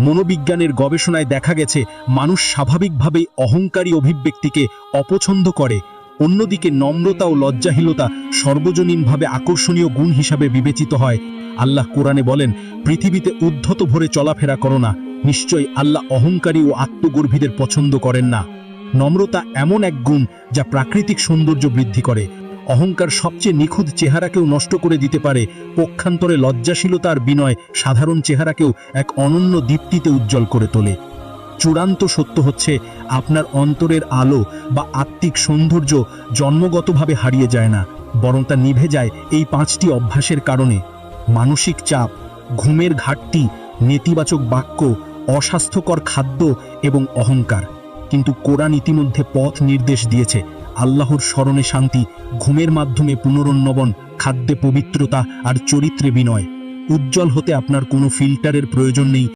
মনোবিজ্ঞানের গবেষণায় দেখা গেছে, মানুষ স্বাভাবিকভাবেই অহংকারী অভিব্যক্তিকে অপছন্দ করে। অন্যদিকে নম্রতা ও লজ্জাহীনতা সর্বজনীনভাবে আকর্ষণীয় গুণ হিসাবে বিবেচিত হয়। আল্লাহ কোরআনে বলেন, পৃথিবীতে উদ্ধত ভরে চলাফেরা করো না। নিশ্চয়ই আল্লাহ অহংকারী ও আত্মগর্ভীদের পছন্দ করেন না। নম্রতা এমন এক গুণ যা প্রাকৃতিক সৌন্দর্য বৃদ্ধি করে। অহংকার সবচেয়ে নিখুঁত চেহারাকেও নষ্ট করে দিতে পারে। পক্ষান্তরে লজ্জাশীলতার বিনয় সাধারণ চেহারাকেও এক অনন্য দীপ্তিতে উজ্জ্বল করে তোলে। চূড়ান্ত সত্য হচ্ছে, আপনার অন্তরের আলো বা আত্মিক সৌন্দর্য জন্মগতভাবে হারিয়ে যায় না, বরং তা নিভে যায় এই পাঁচটি অভ্যাসের কারণে। মানসিক চাপ, ঘুমের ঘাটতি, নেতিবাচক বাক্য, অস্বাস্থ্যকর খাদ্য এবং অহংকার। কিন্তু কোরআন ইতিমধ্যে পথ নির্দেশ দিয়েছে আল্লাহর স্মরণে শান্তি, ঘুমের মাধ্যমে পুনরুন্নবন, খাদ্যে পবিত্রতা আর চরিত্রে বিনয়। উজ্জ্বল হতে আপনার কোনো ফিল্টারের প্রয়োজন নেই